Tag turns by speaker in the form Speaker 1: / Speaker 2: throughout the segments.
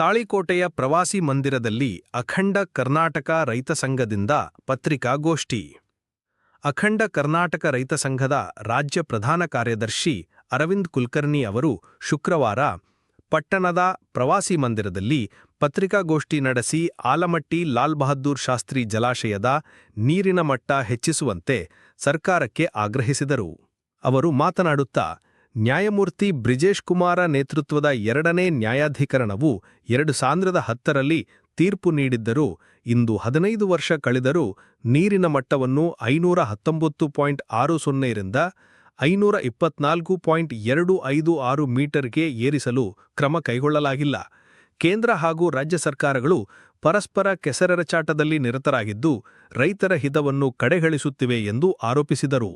Speaker 1: ತಾಳಿಕೋಟೆಯ ಪ್ರವಾಸಿ ಮಂದಿರದಲ್ಲಿ ಅಖಂಡ ಕರ್ನಾಟಕ ರೈತ ಸಂಘದಿಂದ ಪತ್ರಿಕಾಗೋಷ್ಠಿ. ಅಖಂಡ ಕರ್ನಾಟಕ ರೈತ ಸಂಘದ ರಾಜ್ಯ ಪ್ರಧಾನ ಕಾರ್ಯದರ್ಶಿ ಅರವಿಂದ್ ಕುಲಕರ್ಣಿ ಅವರು ಶುಕ್ರವಾರ ಪಟ್ಟಣದ ಪ್ರವಾಸಿ ಮಂದಿರದಲ್ಲಿ ಪತ್ರಿಕಾಗೋಷ್ಠಿ ನಡೆಸಿ ಆಲಮಟ್ಟಿ ಲಾಲ್ ಬಹದ್ದೂರ್ ಶಾಸ್ತ್ರಿ ಜಲಾಶಯದ ನೀರಿನ ಮಟ್ಟ ಹೆಚ್ಚಿಸುವಂತೆ ಸರ್ಕಾರಕ್ಕೆ ಆಗ್ರಹಿಸಿದರು. ಅವರು ಮಾತನಾಡುತ್ತಾ ನ್ಯಾಯಮೂರ್ತಿ ಬ್ರಿಜೇಶ್ ಕುಮಾರ ನೇತೃತ್ವದ ಎರಡನೇ ನ್ಯಾಯಾಧಿಕರಣವು ಎರಡು ಸಾವಿರದ ಹತ್ತರಲ್ಲಿ ತೀರ್ಪು ನೀಡಿದ್ದರೂ, ಇಂದು ಹದಿನೈದು ವರ್ಷ ಕಳೆದರೂ ನೀರಿನ ಮಟ್ಟವನ್ನು ಐನೂರ ಹತ್ತೊಂಬತ್ತು ಪಾಯಿಂಟ್ ಆರು ಸೊನ್ನೆರಿಂದ ಐನೂರ ಇಪ್ಪತ್ನಾಲ್ಕು ಪಾಯಿಂಟ್ ಎರಡು ಐದು ಆರು ಮೀಟರ್ಗೆ ಏರಿಸಲು ಕ್ರಮ ಕೈಗೊಳ್ಳಲಾಗಿಲ್ಲ. ಕೇಂದ್ರ ಹಾಗೂ ರಾಜ್ಯ ಸರ್ಕಾರಗಳು ಪರಸ್ಪರ ಕೆಸರೆರಚಾಟದಲ್ಲಿ ನಿರತರಾಗಿದ್ದು, ರೈತರ ಹಿತವನ್ನು ಕಡೆಗಳಿಸುತ್ತಿವೆ ಎಂದು ಆರೋಪಿಸಿದರು.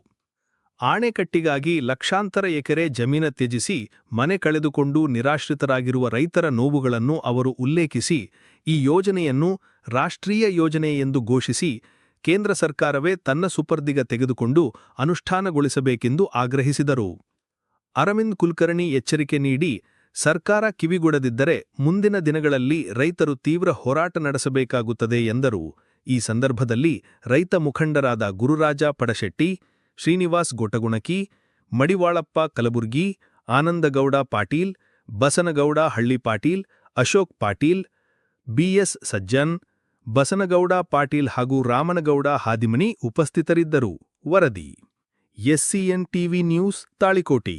Speaker 1: ಆಣೆಕಟ್ಟಿಗಾಗಿ ಲಕ್ಷಾಂತರ ಎಕರೆ ಜಮೀನ ತ್ಯಜಿಸಿ ಮನೆ ಕಳೆದುಕೊಂಡು ನಿರಾಶ್ರಿತರಾಗಿರುವ ರೈತರ ನೋವುಗಳನ್ನು ಅವರು ಉಲ್ಲೇಖಿಸಿ, ಈ ಯೋಜನೆಯನ್ನು ರಾಷ್ಟ್ರೀಯ ಯೋಜನೆ ಎಂದು ಘೋಷಿಸಿ, ಕೇಂದ್ರ ಸರ್ಕಾರವೇ ತನ್ನ ಸುಪರ್ದಿಗ ತೆಗೆದುಕೊಂಡು ಅನುಷ್ಠಾನಗೊಳಿಸಬೇಕೆಂದು ಆಗ್ರಹಿಸಿದರು. ಅರವಿಂದ್ ಕುಲಕರ್ಣಿ ಎಚ್ಚರಿಕೆ ನೀಡಿ, ಸರ್ಕಾರ ಕಿವಿಗೊಡದಿದ್ದರೆ ಮುಂದಿನ ದಿನಗಳಲ್ಲಿ ರೈತರು ತೀವ್ರ ಹೋರಾಟ ನಡೆಸಬೇಕಾಗುತ್ತದೆ ಎಂದರು. ಈ ಸಂದರ್ಭದಲ್ಲಿ ರೈತ ಮುಖಂಡರಾದ ಗುರುರಾಜ ಪಡಶೆಟ್ಟಿ ಶ್ರೀನಿವಾಸ್ ಗೊಟಗುಣಕಿ, ಮಡಿವಾಳಪ್ಪ ಕಲಬುರ್ಗಿ, ಆನಂದಗೌಡ ಪಾಟೀಲ್, ಬಸನಗೌಡ ಹಳ್ಳಿ ಪಾಟೀಲ್, ಅಶೋಕ್ ಪಾಟೀಲ್, ಬಿಎಸ್ ಸಜ್ಜನ್, ಬಸನಗೌಡ ಪಾಟೀಲ್ ಹಾಗೂ ರಾಮನಗೌಡ ಹಾದಿಮನಿ ಉಪಸ್ಥಿತರಿದ್ದರು. ವರದಿ ಎಸ್ಸಿಎನ್ ಟಿವಿ ನ್ಯೂಸ್, ತಾಳಿಕೋಟಿ.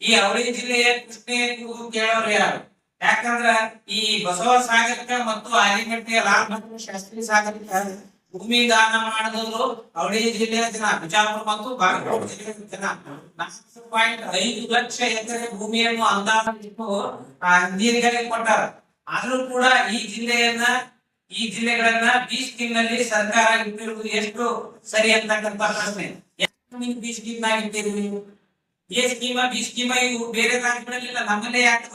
Speaker 2: ಈ ಅವಳಿ ಜಿಲ್ಲೆಯ ಕೃಷ್ಣೆಯ ಕೂಗು ಕೇಳೋರು ಯಾರು? ಯಾಕಂದ್ರ ಈ ಬಸವ ಸಾಗರಕ್ಕ ಮತ್ತು ಆಲಿಗಟ್ಟೆಯ ಲಾಲ್ ಬಹದ್ದೂರ್ ಶಾಸ್ತ್ರಿ ಸಾಗರಕ್ಕ ಭೂಮಿ ದಾನ ಮಾಡಿದವರು ಅವಳಿ ಜಿಲ್ಲೆಯ ಜನ ಬಿಜಾಪುರ ಮತ್ತು ಬಾಗಲಕೋಟೆ ಜಿಲ್ಲೆಯ ಜನ. ನಾಲ್ಕು ಪಾಯಿಂಟ್ ಐದು ಲಕ್ಷ ಎಕರೆ ಭೂಮಿಯನ್ನು ಆ, ನೀರಿಗಾಗಿ ಕೊಟ್ಟಾರ. ಆದ್ರೂ ಕೂಡ ಈ ಜಿಲ್ಲೆಯನ್ನ ಈ ಜಿಲ್ಲೆಗಳನ್ನ ಬಿ ಸ್ಕೀಮ್ನಲ್ಲಿ ಸರ್ಕಾರ ಇಟ್ಟಿರುವುದು ಎಷ್ಟು ಸರಿ ಅಂತಕ್ಕಂತ ಪ್ರಶ್ನೆ. ಬಿ ಸ್ಕೀಮ್ ನಾಗ ಇಟ್ಟಿರಿ ಎ ಸ್ಕೀಮ ಬಿ ಸ್ಕೀಮ ಇವು ಬೇರೆ ರಾಜ್ಯಗಳಲ್ಲಿಲ್ಲ ನಮ್ಮಲ್ಲೇ ಯಾಕೆ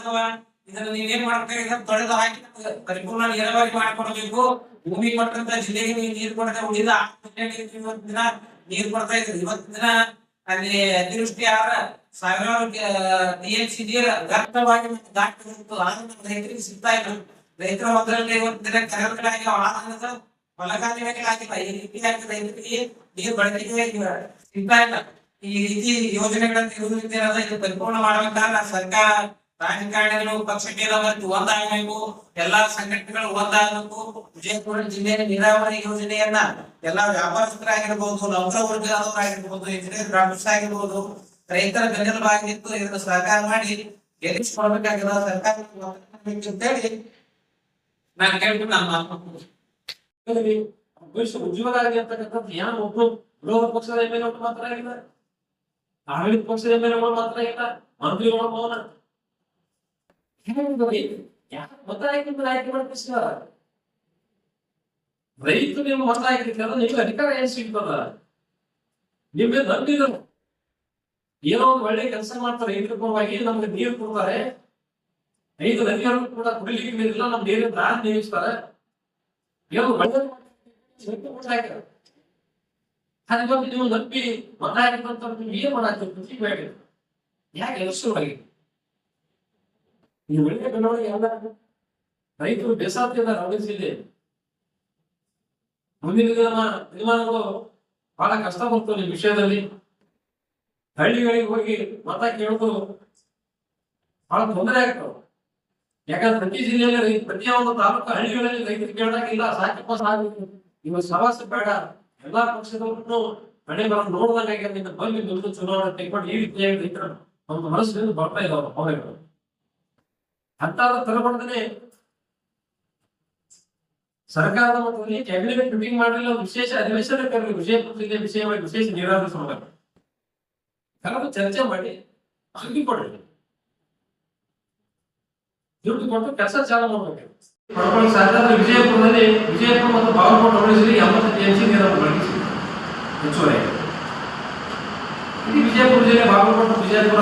Speaker 2: ಇದನ್ನ ನೀವೇನ್ ಇದನ್ನ ತೊಳೆದು ಹಾಕಿ ಪರಿಪೂರ್ಣ ನೀರಾವರಿ ಮಾಡ್ಕೊಡ್ಬೇಕು. ಭೂಮಿ ಕೊಟ್ಟಂತ ಜಿಲ್ಲೆಗೆ ನೀವು ನೀರು ಕೊಡದೆ ಉಳಿದ ದಿನ ನೀರು ಕೊಡ್ತಾ ಇದ್ರು ಇವತ್ತಿನ ದಿನ ಅಲ್ಲಿ ಅತಿವೃಷ್ಟಿ ಆದ್ರ ಸಾವಿರಾರು ಟಿ ಎಂ ಸಿ ನೀರು ವ್ಯರ್ಥವಾಗಿ ಮತ್ತೆ ದಾಟಿ ಹೋಗ್ತು ಆದ್ರೂ ರೈತರಿಗೆ ಸಿಗ್ತಾ ಇದ್ರು ರೈತರ ಹೊಲದಲ್ಲಿ ಇವತ್ತು ದಿನ ಕೆರೆಗಳಾಗಿ ಆನಂದ ಆಗಿಲ್ಲ ಈ ರೀತಿಯಾಗಿ ರೈತರಿಗೆ ನೀರು ಬಳಕೆಗೆ ಸಿಗ್ತಾ ಇಲ್ಲ. ಈ ರೀತಿ ಯೋಜನೆಗಳನ್ನು ಇರುವುದರಿಂದ ಇದು ಪರಿಪೂರ್ಣ ಮಾಡಬೇಕಾದ್ರೆ ಸರ್ಕಾರ ರಾಜಕಾರಣಿಗಳು ಪಕ್ಷಕ್ಕೆ ಒಂದಾಗಬೇಕು. ಎಲ್ಲಾ ಸಂಘಟನೆಗಳು ಒಂದಾಗಬೇಕು. ವಿಜಯಪುರ ಜಿಲ್ಲೆಯ ನೀರಾವರಿ ಯೋಜನೆಯನ್ನ ಎಲ್ಲಾ ವ್ಯಾಪಾರಸ್ಥರಾಗಿರ್ಬೋದು ನೌಕರ ವರ್ಗದವರಾಗಿರ್ಬೋದು ಇಂಜಿನಿಯರ್ ಗ್ರಾಮಸ್ಥರ ಆಗಿರ್ಬೋದು, ರೈತರ ಬೆನ್ನೆಲುಬಾಗಿತ್ತು, ಇದನ್ನು ಸಹಕಾರ ಮಾಡಿ ಗೆಲ್ಲಿಸಿಕೊಳ್ಬೇಕಾಗಿರೋ ಸರ್ಕಾರ ಅಂತೇಳಿ ನಾನು ಕೇಳ್ಬಿಟ್ಟು ನಾನು ಮಾತನಾಡ್ತೀನಿ
Speaker 3: ಭವಿಷ್ಯ ಉಜ್ವಲ ಆಗಿ ಅಂತಕ್ಕಂಥದ್ದು ಯಾರು ಒಬ್ರು ವಿರೋಧ ಪಕ್ಷದ ಎಂ ಮಾತ್ರ ಆಗಿಲ್ಲ. ಆಡಳಿತ ಪಕ್ಷದ ಎಲ್ ಮಾತ್ರ ಇಲ್ಲ ಮಂತ್ರಿಗಳ ಮೌನ ಮತ ಹಾಕಿದ್ರೆ ಆಯ್ಕೆ ಮಾಡ್ತಿಸ್ತಾರ ರೈತರು ನಿಮ್ಮ ಮತ ಹಾಕಿರ್ತೀರ ನಿಮ್ಗೆ ಅಧಿಕಾರ ಏನ್ ಸಿಗ್ತದ? ನಿಮ್ಗೆ ನಂಬಿದ್ರು. ಏನೋ ಒಂದು ಒಳ್ಳೆ ಕೆಲಸ ಮಾಡ್ತಾರೆ, ರೈತರ ಪರವಾಗಿ ನಮ್ಗೆ ನೀರು ಕೊಡ್ತಾರೆ. ರೈತ ನದಿಗಳು ಕೂಡ ಕುಡಿಲಿಕ್ಕೆ ನೀರಿಲ್ಲ ನಮ್ ನೀರಿನ ದಾರಿ ನೇಮಿಸ್ತಾರೆ ಏನೋ ಒಳ್ಳೆ ನೀವು ನಂಬಿ ಮತ ಹಾಕಿದಂತ ನೀವು ಏನ್ ಮಾಡಾಕ್ತೀರಿ ಬೇಡ ಯಾಕೆ ಎಷ್ಟುವಾಗಿ ಈ ಒಳ್ಳೆ ಬೆಳವಣಿಗೆ ಎಲ್ಲ ರೈತರು ಬೇಸಾತಿಯಿಂದ ರವಣಿಸಿದೆ ಮುಂದಿನ ದಿನ ದಿನಮಾನಗಳು ಬಹಳ ಕಷ್ಟ ಬರ್ತವೆ ಈ ವಿಷಯದಲ್ಲಿ. ಹಳ್ಳಿಗಳಿಗೆ ಹೋಗಿ ಮತ ಕೇಳೋದು ಬಹಳ ತೊಂದರೆ ಆಗ್ತವೆ ಯಾಕಂದ್ರೆ ಪ್ರತಿ ಜಿಲ್ಲೆಯಲ್ಲಿ ರೈತ ಪ್ರತಿಯೊಂದು ತಾಲೂಕು ಹಳ್ಳಿಗಳಲ್ಲಿ ರೈತರು ಕೇಳದಾಗಿಲ್ಲ ಸಾಕಪ್ಪ ಸಾಕು ಇವ ಸವಾಸ ಬೇಡ. ಎಲ್ಲಾ ಪಕ್ಷದವ್ರನ್ನು ಮನೆ ಬರ ನೋಡಿದಾಗ ನಿನ್ನ ಬಂದು ದುಡ್ಡು ಚುನಾವಣೆ ತೆಗೆದುಕೊಂಡು ಈ ರೀತಿಯಾಗಿ ರೈತರ ಒಂದು ಮನಸ್ಸಿನಿಂದ ಬರ್ತಾ ಇದ್ದಾವೆ ಭಾವನೆಗಳು ಅಂತಾದ ತಿಳ್ಕೊಂಡ್ರೆ ಸರ್ಕಾರದ ಮಟ್ಟದಲ್ಲಿ ಕ್ಯಾಬಿನೆಟ್ ಮೀಟಿಂಗ್ ಮಾಡಲಿಲ್ಲ ವಿಶೇಷ ಅಧಿವೇಶನ ಕರೆದು ವಿಷಯ ಪತ್ರಿಕೆ ವಿಷಯವಾಗಿ ವಿಶೇಷ ನಿರಾಕರಿಸ ಕರೆದು ಚರ್ಚೆ ಮಾಡಿ ಅಂಗಿ ಕೊಡ್ರಿ. ದುಡ್ಡು ಕೊಟ್ಟು ಕೆಲಸ ಚಾಲು ಮಾಡಬೇಕು. ಪಡ್ಕೊಳ್ಳಿ ಆದ್ರೆ ವಿಜಯಪುರದಲ್ಲಿ ವಿಜಯಪುರ ಮತ್ತು ಬಾಗಲಕೋಟೆ ಹೋಲಿಸಿದ್ರೆ ಎಂಬತ್ತು ಟಿಎಂಸಿ ನೀರನ್ನು ಬಳಸಿ ಹೆಚ್ಚುವರಿ. ವಿಜಯಪುರ ಜಿಲ್ಲೆ ಬಾಗಲಕೋಟೆ ವಿಜಯಪುರ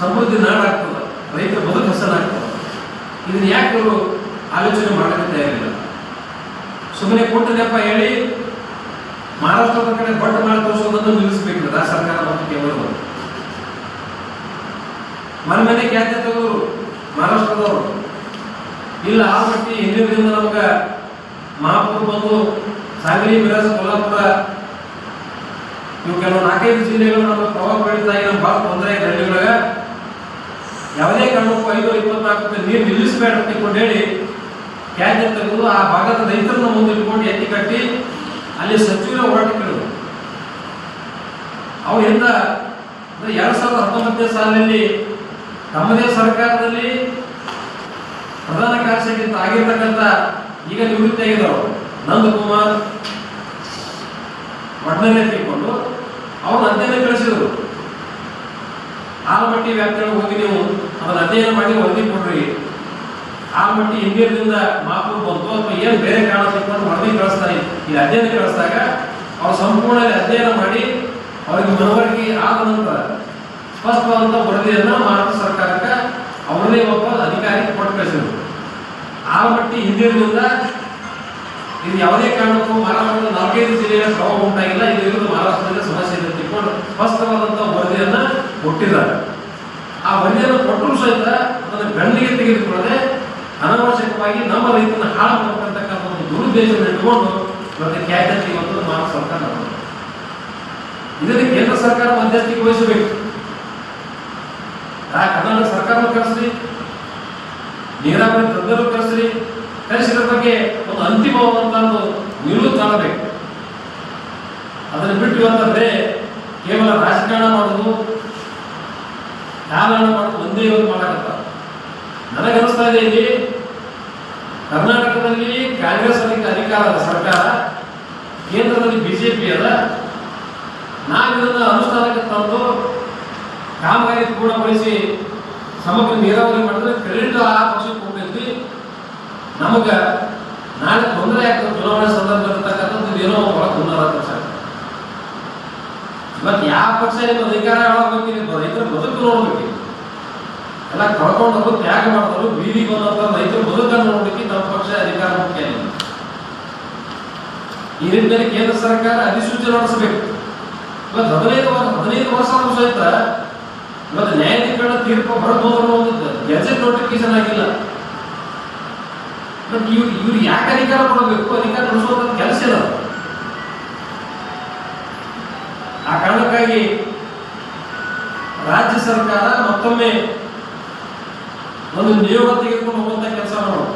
Speaker 3: ಸಮೃದ್ಧಿ ನಾಡಾಗ್ತದೆ ರೈತರ ಬದುಕು ಹೆಸರಾಗ್ತದೆ ಇದನ್ನ ಯಾಕೆ ಇವರು ಆಲೋಚನೆ ಮಾಡಕ್ಕೆ ತಯಾರಿಲ್ಲ ಸುಮ್ಮನೆ ಕೊಟ್ಟದಪ್ಪ ಹೇಳಿ, ಮಹಾರಾಷ್ಟ್ರದ ಕಡೆ ಬಟ್ ಮಾಡಿ ತೋರಿಸೋದನ್ನು ನಿಲ್ಲಿಸಬೇಕು, ರಾಜ್ಯ ಸರ್ಕಾರ ಮತ್ತು ಕೇಂದ್ರ ಮನೆ ಮನೆ ಖ್ಯಾತಿ ತೆಗೆದ್ರು ಮಹಾರಾಷ್ಟ್ರದವರು. ಇಲ್ಲ, ಆ ಮಟ್ಟಿ ಹಿಂದಿನಿಂದ ನಮ್ಗೆ ಮಹಾಪುರ ಬಂದು ಸಾಗಲಿ ಮಿರಾಜ್ ಕೊಲ್ಲಾಪುರ ಇವು ಕೆಲವು ನಾಲ್ಕೈದು ಜಿಲ್ಲೆಗಳು ನಮಗೆ ಪ್ರಭಾವ ಬೀಳ್ತಾ ನಮ್ಗೆ ಭಾಳ ತೊಂದರೆ ಹಳ್ಳಿಗಳಾಗ. ಯಾವುದೇ ಕಾರಣಕ್ಕೂ ಐದು ಇಪ್ಪತ್ನಾಲ್ಕು ನೀರು ನಿಲ್ಲಿಸಬೇಡ ಅಂತ ಇಟ್ಕೊಂಡು ಹೇಳಿ ಖ್ಯಾತಿ ತೆಗೆದು ಆ ಭಾಗದ ರೈತರನ್ನ ಮುಂದೆ ಇಟ್ಕೊಂಡು ಎತ್ತಿ ಕಟ್ಟಿ ಅಲ್ಲಿ ಸಚಿವರ ಹೋರಾಟಗಳು ಅವರಿಂದ ಅಂದ್ರೆ ಎರಡ್ ಸಾವಿರದ ಹತ್ತೊಂಬತ್ತನೇ ಸಾಲಿನಲ್ಲಿ ತಮ್ಮದೇ ಸರ್ಕಾರದಲ್ಲಿ ಪ್ರಧಾನ ಕಾರ್ಯದರ್ಶಿ ಆಗಿರ್ತಕ್ಕಂಥ ಈಗ ನಿವೃತ್ತಿ ಆಗಿದ್ರು ನಂದಕುಮಾರ್ ಒಡ್ಡನೆ ತಿಳ್ಕೊಂಡು ಅವ್ರನ್ನ ಅಧ್ಯಯನ ಕಳಿಸಿದ್ರು. ಆಲಮಟ್ಟಿ ವ್ಯಾಪ್ತಿಯೊಳಗೆ ಹೋಗಿ ನೀವು ಅದನ್ನ ಅಧ್ಯಯನ ಮಾಡಿ ವರದಿ ಆ ಮಟ್ಟಿಗೆ ಇಂಡಿಯದಿಂದ ಮಾತು ಬಂತು ಅಥವಾ ಏನು ಬೇರೆ ಕಾರಣ ಅಂತ ವರದಿ ಕಳಿಸ್ತಾ ಈ ಅಧ್ಯಯನ ಕಳಿಸಿದಾಗ ಅವ್ರು ಸಂಪೂರ್ಣ ಅಧ್ಯಯನ ಮಾಡಿ ಅವರಿಗೆ ಮನವರಿಕೆ ಆದ ನಂತರ ಸ್ಪಷ್ಟವಾದಂಥ ವರದಿಯನ್ನು ಭಾರತ ಸರ್ಕಾರಕ್ಕೆ ಅವರದೇ ಒಬ್ಬ ಅಧಿಕಾರಿ ಕೊಟ್ಟು ಕಳಿಸಿದ್ರು. ಮಟ್ಟಿ ಹಿಂದಿನಿಂದ ಇದು ಯಾವುದೇ ಕಾರಣಕ್ಕೂ ಮಹಾರಾಷ್ಟ್ರದ ನಾಲ್ಕೈದು ಜಿಲ್ಲೆಯ ಪ್ರಭಾವ ಉಂಟಾಗಿಲ್ಲ. ಇದು ಇರುವುದು ಮಹಾರಾಷ್ಟ್ರದಲ್ಲಿ ಸಮಸ್ಯೆ ಇದೆ ಅಂತ ತಿಳ್ಕೊಂಡು ಸ್ಪಷ್ಟವಾದಂಥ ವರದಿಯನ್ನ ಕೊಟ್ಟಿದ್ದಾರೆ ಆ ವರದಿಯನ್ನು ಕೊಟ್ಟರು ಸಹಿತ ಅದನ್ನು ಗಣ್ಣಿಗೆ ತೆಗೆದುಕೊಳ್ಳದೆ ಅನಾವಶ್ಯಕವಾಗಿ ನಮ್ಮ ರೈತನ ಹಾಳು ಮಾಡ್ತಕ್ಕಂಥ ಒಂದು ದುರುದ್ದೇಶವನ್ನು ಇಟ್ಕೊಂಡು ಇವತ್ತು ಖ್ಯಾತಿ ಇವತ್ತು ಮಾರ್ಗ ಸರ್ಕಾರ ಇದನ್ನು ಕೇಂದ್ರ ಸರ್ಕಾರ ಮಧ್ಯಸ್ಥಿಕೆ ವಹಿಸಬೇಕು. ಆ ಕರ್ನಾಟಕ ಸರ್ಕಾರ ಕಳಿಸ್ರಿ ನೀರಾವರಿ ತಜ್ಞರು ಕಳಿಸ್ರಿ ಕಳಿಸಿದ್ರ ಬಗ್ಗೆ ಒಂದು ಅಂತಿಮವಾದಂತಹ ಒಂದು ನಿಲುವು ತರಬೇಕು ಅದನ್ನು ಬಿಟ್ಟು ಅಂತಂದ್ರೆ ಕೇವಲ ರಾಜಕಾರಣ ಮಾಡೋದು ಕಾಲ ಮಾಡೋದು ಒಂದೇ ಒಂದು ಮಾಡಕತ್ತ ನನಗನ್ನಿಸ್ತಾ ಇದೆ ಇಲ್ಲಿ, ಕರ್ನಾಟಕದಲ್ಲಿ ಕಾಂಗ್ರೆಸ್ ಅಧಿಕ ಅಧಿಕಾರ ಸರ್ಕಾರ, ಕೇಂದ್ರದಲ್ಲಿ ಬಿಜೆಪಿ ಅದ. ನಾವು ಇದನ್ನ ಅನುಷ್ಠಾನಕ್ಕೆ ತಂದು ಕಾಮಗಾರಿ ಪೂರ್ಣಗೊಳಿಸಿ ಸಮಗ್ರ ನೀರಾವರಿ ಮಾಡಿದ್ರೆ ಕ್ರೆಡಿಟ್ ಆ ಪಕ್ಷಕ್ಕೆ ಹೋಗ್ತೈತಿ. ನಮಗೆ ನಾಳೆ ತೊಂದರೆ ಆಗ್ತದೆ ಚುನಾವಣೆ ಸಂದರ್ಭ ಇರತಕ್ಕಂಥದ್ದು ಏನೋ ಬಹಳ ತೊಂದರೆ ಪಕ್ಷ. ಇವತ್ತು ಯಾವ ಪಕ್ಷ ನಿಮ್ಮ ಅಧಿಕಾರ ಆಳ್ಬೇಕು ರೈತರ ಬದುಕು ನೋಡ್ಬೇಕು. ಎಲ್ಲ ಕಳ್ಕೊಂಡವರು ತ್ಯಾಗ ಮಾಡಿದ್ರು ಬೀದಿಗೆ ಬಂದಂತ ರೈತರು ಬದುಕನ್ನು ನೋಡಲಿಕ್ಕೆ ನಮ್ಮ ಪಕ್ಷ ಅಧಿಕಾರ ಮುಖ್ಯ ಈ ಕೇಂದ್ರ ಸರ್ಕಾರ ಅಧಿಸೂಚನೆ ನಡೆಸಬೇಕು ಇವತ್ತು ಹದಿನೈದು ವರ್ಷ ಹದಿನೈದು ವರ್ಷ ಸಹಿತ ಇವತ್ತು ನ್ಯಾಯಾಧೀಕರಣ ತೀರ್ಪು ಬರಬಹುದು ಒಂದು ಗೆಜೆಟ್ ನೋಟಿಫಿಕೇಶನ್ ಆಗಿಲ್ಲ. ಬಟ್ ಇವ್ರು ಇವ್ರು ಯಾಕೆ ಅಧಿಕಾರ ಕೊಡಬೇಕು? ಅಧಿಕಾರ ನಡೆಸುವಂತ ಕೆಲಸ ಇಲ್ಲ. ಆ ಕಾರಣಕ್ಕಾಗಿ ರಾಜ್ಯ ಸರ್ಕಾರ ಮತ್ತೊಮ್ಮೆ ಒಂದು ನಿಯೋಗ ತೆಗೆದುಕೊಂಡು ಹೋಗುವಂತ ಕೆಲಸ ಮಾಡೋದು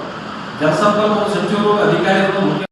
Speaker 3: ಜಲಸಂಪನ್ಮೂಲ ಸಚಿವರು ಅಧಿಕಾರಿಗಳು ಮುಖ್ಯ